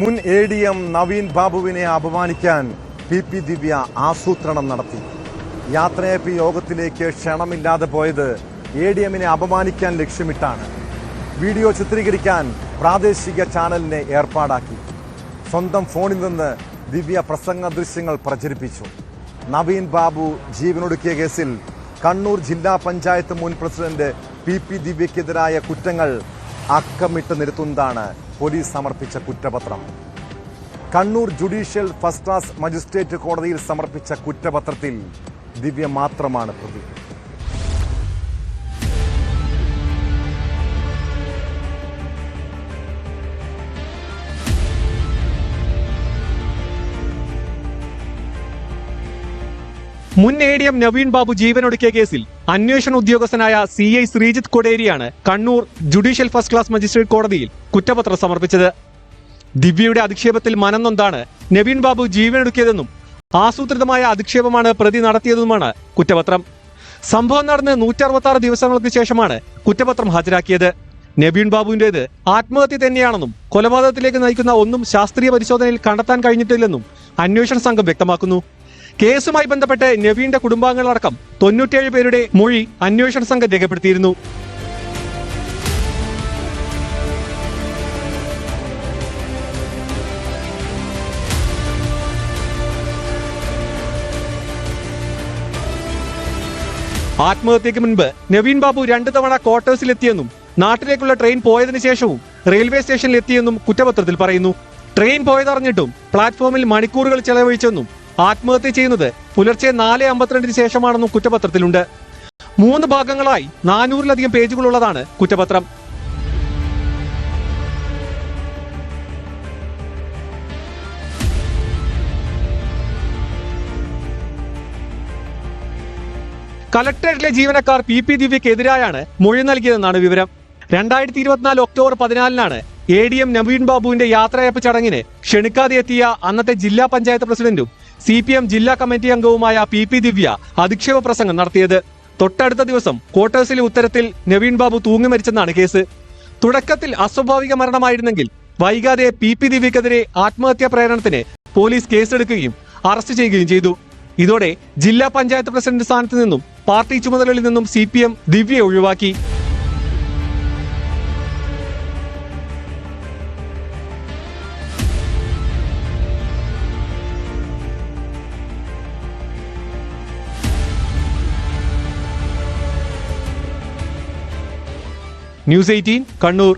മുൻ A D M Naveen ബാബുവിനെ അപമാനിക്കാൻ പി പി ദിവ്യ ആസൂത്രണം നടത്തി. യാത്രയപ്പ് യോഗത്തിലേക്ക് ക്ഷണമില്ലാതെ പോയത് എ ഡി എമ്മിനെ അപമാനിക്കാൻ ലക്ഷ്യമിട്ടാണ്. വീഡിയോ ചിത്രീകരിക്കാൻ പ്രാദേശിക ചാനലിനെ ഏർപ്പാടാക്കി. സ്വന്തം ഫോണിൽ നിന്ന് ദിവ്യ പ്രസംഗ ദൃശ്യങ്ങൾ പ്രചരിപ്പിച്ചു. നവീൻ ബാബു ജീവനൊടുക്കിയ കേസിൽ കണ്ണൂർ ജില്ലാ പഞ്ചായത്ത് മുൻ പ്രസിഡന്റ് പി പി ദിവ്യക്കെതിരായ കുറ്റങ്ങൾ അക്കമിട്ട് നിരത്തുന്നതാണ് പോലീസ് സമർപ്പിച്ച കുറ്റപത്രം. Kannur judicial first class magistrate കോടതിയിൽ സമർപ്പിച്ച കുറ്റപത്രത്തിൽ ദിവ്യ മാത്രമാണ് പ്രതി മുൻ A D M Naveen Babu ജീവനൊടുക്കിയ കേസിൽ അന്വേഷണ ഉദ്യോഗസ്ഥനായ C I Sreejith കൊടേരിയാണ് Kannur judicial first class magistrate കോടതിയിൽ കുറ്റപത്രം സമർപ്പിച്ചത്. ദിവ്യയുടെ അധിക്ഷേപത്തിൽ മനന്നൊന്നാണ് നവീൻ ബാബു ജീവനൊടുക്കിയതെന്നും ആസൂത്രിതമായ അധിക്ഷേപമാണ് പ്രതി നടത്തിയതെന്നുമാണ് കുറ്റപത്രം. സംഭവം നടന്ന് നൂറ്ററുപത്തി ദിവസങ്ങൾക്ക് ശേഷമാണ് കുറ്റപത്രം ഹാജരാക്കിയത്. നബീൻ ബാബുവിന്റേത് ആത്മഹത്യ തന്നെയാണെന്നും കൊലപാതകത്തിലേക്ക് നയിക്കുന്ന ഒന്നും ശാസ്ത്രീയ പരിശോധനയിൽ കണ്ടെത്താൻ കഴിഞ്ഞിട്ടില്ലെന്നും അന്വേഷണ സംഘം വ്യക്തമാക്കുന്നു. കേസുമായി ബന്ധപ്പെട്ട് നവീന്റെ കുടുംബാംഗങ്ങളടക്കം തൊണ്ണൂറ്റേഴ് പേരുടെ മൊഴി അന്വേഷണ സംഘം രേഖപ്പെടുത്തിയിരുന്നു. ആത്മഹത്യയ്ക്ക് മുൻപ് നവീൻ ബാബു രണ്ടു തവണ ക്വാർട്ടേഴ്സിലെത്തിയെന്നും നാട്ടിലേക്കുള്ള ട്രെയിൻ പോയതിനു ശേഷവും റെയിൽവേ സ്റ്റേഷനിൽ എത്തിയെന്നും കുറ്റപത്രത്തിൽ പറയുന്നു. ട്രെയിൻ പോയതറിഞ്ഞിട്ടും പ്ലാറ്റ്ഫോമിൽ മണിക്കൂറുകൾ ചെലവഴിച്ചെന്നും ആത്മഹത്യ ചെയ്യുന്നത് പുലർച്ചെ നാല് അമ്പത്തിരണ്ടിന് ശേഷമാണെന്നും കുറ്റപത്രത്തിലുണ്ട്. മൂന്ന് ഭാഗങ്ങളായി നാനൂറിലധികം പേജുകളുള്ളതാണ് കുറ്റപത്രം. കലക്ടറേറ്റിലെ ജീവനക്കാർ പി പി ദിവ്യക്കെതിരായാണ് മൊഴി നൽകിയതെന്നാണ് വിവരം. രണ്ടായിരത്തി ഇരുപത്തിനാല് ഒക്ടോബർ പതിനാലിനാണ് എ ഡി എം നവീൻ ബാബുവിന്റെ യാത്രയപ്പ് ചടങ്ങിന് ക്ഷണിക്കാതെ എത്തിയ അന്നത്തെ ജില്ലാ പഞ്ചായത്ത് പ്രസിഡന്റും സി പി എം ജില്ലാ കമ്മിറ്റി അംഗവുമായ പി പി ദിവ്യ അധിക്ഷേപ പ്രസംഗം നടത്തിയത്. തൊട്ടടുത്ത ദിവസം ക്വാർട്ടേഴ്സിലെ ഉത്തരത്തിൽ നവീൻ ബാബു തൂങ്ങി മരിച്ചെന്നാണ് കേസ്. തുടക്കത്തിൽ അസ്വാഭാവിക മരണമായിരുന്നെങ്കിൽ വൈകാതെ പി പി ദിവ്യക്കെതിരെ ആത്മഹത്യാ പ്രേരണത്തിന് പോലീസ് കേസെടുക്കുകയും അറസ്റ്റ് ചെയ്യുകയും ചെയ്തു. ഇതോടെ ജില്ലാ പഞ്ചായത്ത് പ്രസിഡന്റ് സ്ഥാനത്ത് നിന്നും പാർട്ടി ചുമതലകളിൽ നിന്നും സി പി എം ദിവ്യയെ ഒഴിവാക്കി. News eighteen Kannur